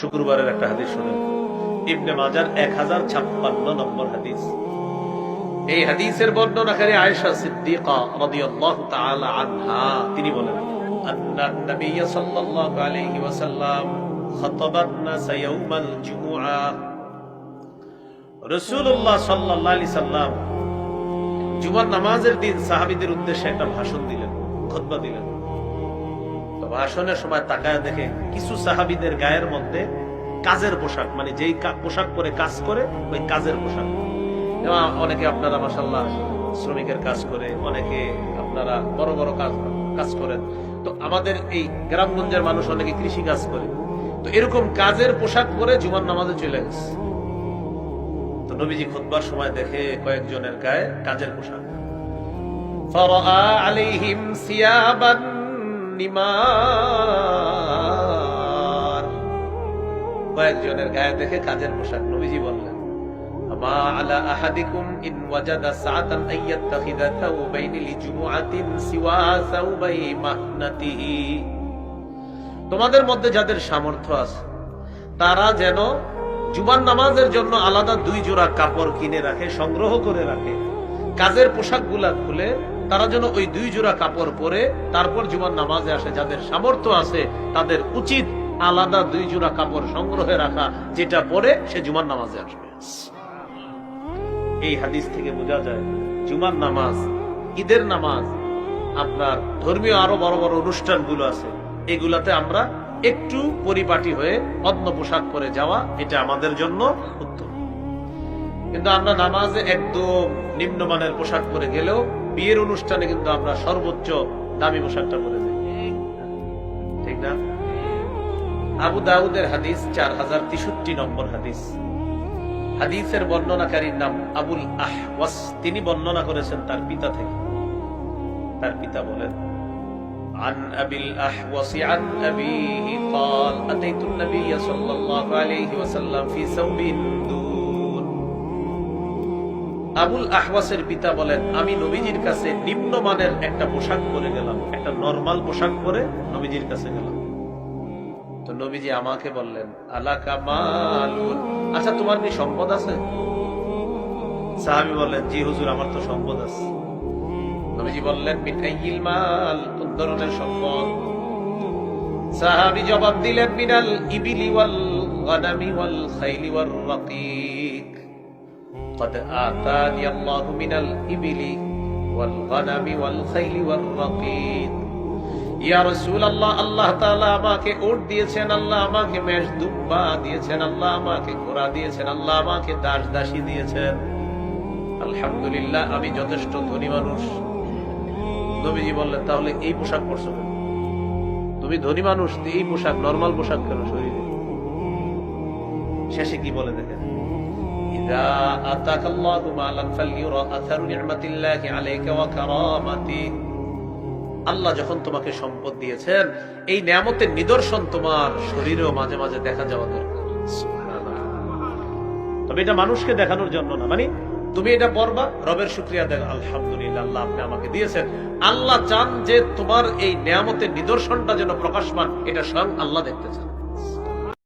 শুক্রবারের একটা হাদিস শুনেন। ইবনে মাজার এক হাজার ছাপ্পান্ন নম্বর হাদিস। এই হাদিসের বর্ণনাকারী আয়েশা সিদ্দিকা রাদিয়াল্লাহু তাআলা আনহা, তিনি বলেন, আন্না নবী সাল্লাল্লাহু আলাইহি ওয়াসাল্লাম ইয়াউমাল জুমুআ। রাসূলুল্লাহ সাল্লাল্লাহু আলাইহি সাল্লাম জুমার নামাজের দিন সাহাবীদের উদ্দেশ্যে একটা ভাষণ দিলেন, খুতবা দিলেন। ভাষণের সময় তাকায় দেখে কিছু সাহাবিদের গায়ের মধ্যে কাজের পোশাক মানে যেই পোশাক করে কাজ করে, ওই কাজের পোশাক। অনেকে আপনারা মাসাল্লাহ শ্রমিকের কাজ করে, অনেকে আপনারা বড় বড় কাজ কাজ করেন। তো আমাদের এই গ্রামগঞ্জের মানুষ অনেকে কৃষি কাজ করে। তো এরকম কাজের পোশাক পরে জুমার নামাজে চলে গেছে। তো নবীজি খুদবার সময় দেখে কয়েকজনের গায়ে কাজের পোশাক। ফরা আলাইহিম সিয়াবান নিমার কয়েকজনের গায়ে দেখে কাজের পোশাক নবীজি বললেন তোমাদের মধ্যে যাদের সামর্থ্য আছে, তারা যেন জুমার নামাজের জন্য আলাদা দুই জোড়া কাপড় কিনে রাখে, সংগ্রহ করে রাখে, কাজের পোশাকগুলা খুলে তারা যেন ওই দুই জোড়া কাপড় পরে তারপর জুমার নামাজে আসে, যাদের সামর্থ্য আছে তাদের উচিত আলাদা দুই জোড়া কাপড় সংগ্রহে রাখা, যেটা পরে সে জুমার নামাজে আসবে। এই হাদিস থেকে বোঝা যায়, জুমার নামাজ, ঈদের নামাজ, আপনার ধর্মীয় আরও বড় বড় অনুষ্ঠানগুলো আছে, এগুলাতে আমরা একটু পরিপাটি হয়ে অন্য পোশাক পরে যাওয়া, এটা আমাদের জন্য উত্তম। কিন্তু আমরা নামাজে একদম নিম্নমানের পোশাক পরে গেলেও বিয়ের অনুষ্ঠানে কিন্তু আমরা সর্বোচ্চ দামি পোশাকটা পরে যাই ঠিক না আবু দাউদের হাদিস চার হাজার তেষট্টি নম্বর হাদিস হাদিসের বর্ণনাকারীর নাম আবুল আহওয়াস তিনি বর্ণনা করেছেন তার পিতা থেকে তার পিতা বলেন عن أبي الأحوص عن أبيه قال أتيت النبي صلى الله عليه وسلم في ثوب دون আবুল আহওয়াসের পিতা বলেন, আমি নবীজির কাছে নিম্নমানের একটা পোশাক পরে গেলাম, একটা নরমাল পোশাক পরে নবীজির কাছে গেলাম। তো নবীজি আমাকে বললেন, আলাকা মালুন। আচ্ছা তোমার কি সম্পদ আছে? সাহাবি বললেন, জি হুজুর, আমার তো সম্পদ আছে। নবীজি বললেন মিঠাইল মাল, কোন ধরনের সম্পদ? সাহাবি জবাব দিলেন, মিনাল ইবিলি ওয়াল ওয়াল খাইলি ওয়াল রাকিক। قد آتاني الله من الإبل والغنم والخيل والرقيق ইয়া রাসূল আল্লাহ আল্লাহ তাআলা আমাকে উট দিয়েছেন আল্লাহ আমাকে মেষ দুব্বা দিয়েছেন আল্লাহ আমাকে ঘোড়া দিয়েছেন আল্লাহ আমাকে দাস দাসী দিয়েছেন আলহামদুলিল্লাহ আমি যথেষ্ট ধনী মানুষ নবীজি বললেন তাহলে এই পোশাক পরছো কেন? তুমি ধনী মানুষ তো এই পোশাক নরমাল পোশাক কেন শরীরে শেষে কি বলে দেখেন إذا آتاك الله مالا فليرى أثر نعمة الله عليك وكرامته আল্লাহ যখন তোমাকে সম্পদ দিয়েছেন এই নিয়ামতের নিদর্শন তোমার শরীরেও মাঝে মাঝে দেখা যাওয়া দরকার তবে এটা মানুষকে দেখানোর জন্য না মানে তুমি এটা পড়বা রবের শুক্রিয়া দেন আলহামদুলিল্লাহ আল্লাহ আপনি আমাকে দিয়েছেন আল্লাহ চান যে তোমার এই নিয়ামতের নিদর্শনটা যেন প্রকাশ পান এটা স্বয়ং আল্লাহ দেখতে চান